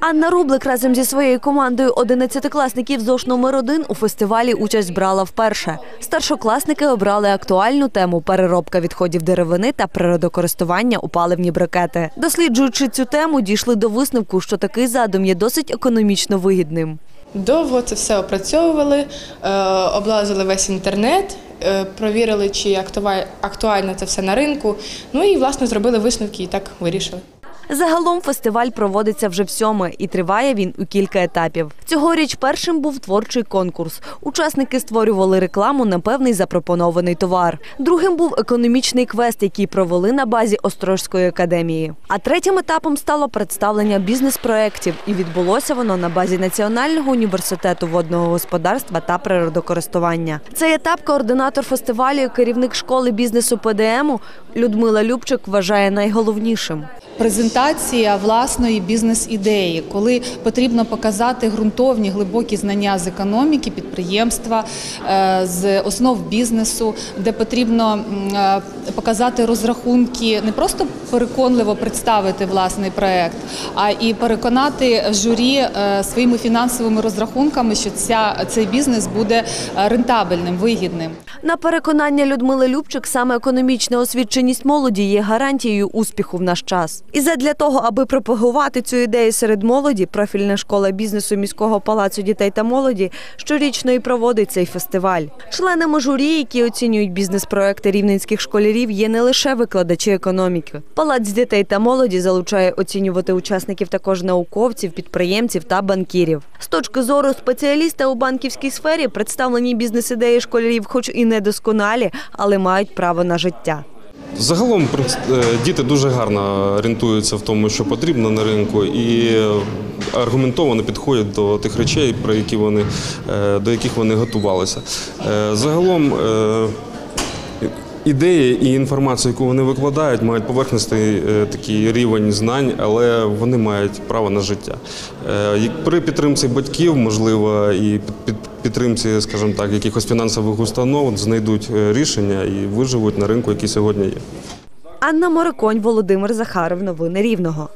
Анна Рублик разом зі своєю командою 11-класників ЗОШ номер 1 у фестивалі участь брала вперше. Старшокласники обрали актуальну тему переробка відходів деревини та природокористування у паливні брикети. Досліджуючи цю тему, дійшли до висновку, що такий задум є досить економічно вигідним. Довго це все опрацьовували, е, облазили весь інтернет, е, провірили, чи актуа- актуально це все на ринку. Ну і власне зробили висновки і так вирішили. Загалом фестиваль проводиться вже в сьоме і триває він у кілька етапів. Цьогоріч першим був творчий конкурс. Учасники створювали рекламу на певний запропонований товар. Другим був економічний квест, який провели на базі Острожської академії. А третім етапом стало представлення бізнес-проєктів, і відбулося воно на базі Національного університету водного господарства та природокористування. Цей етап координатор фестивалю, керівник школи бізнесу ПДМу Людмила Любчик вважає найголовнішим. Презентація власної бізнес-ідеї, коли потрібно показати ґрунтовні глибокі знання з економіки, підприємства, е, з основ бізнесу, де потрібно е, показати розрахунки, не просто переконливо представити власний проект, а і переконати журі е, своїми фінансовими розрахунками, що ця цей бізнес буде рентабельним, вигідним. На переконання Людмили Любчик, саме економічна освіченість молоді є гарантією успіху в наш час. І задля того, аби пропагувати цю ідею серед молоді, профільна школа бізнесу міського палацу дітей та молоді щорічно і проводить цей фестиваль. Членами журі, які оцінюють бізнес-проекти рівненських школярів, є не лише викладачі економіки. Палац дітей та молоді залучає оцінювати учасників також науковців, підприємців та банкірів. З точки зору спеціаліста у банківській сфері представлені бізнес-ідеї школярів, хоч і недосконалі, але мають право на життя. Загалом е, діти дуже гарно орієнтуються в тому, що потрібно на ринку, і аргументовано підходять до тих речей, про які вони, е, до яких вони готувалися. Е, Загалом ідеї і інформацію, яку вони викладають, мають поверхностний е, такий рівень знань, але вони мають право на життя. Е, При підтримці батьків, можливо, і під- під підтримці, скажімо так, якихось фінансових установ знайдуть е, рішення і виживуть на ринку, який сьогодні є. Анна Мороконь, Володимир Захаров. Новини Рівного.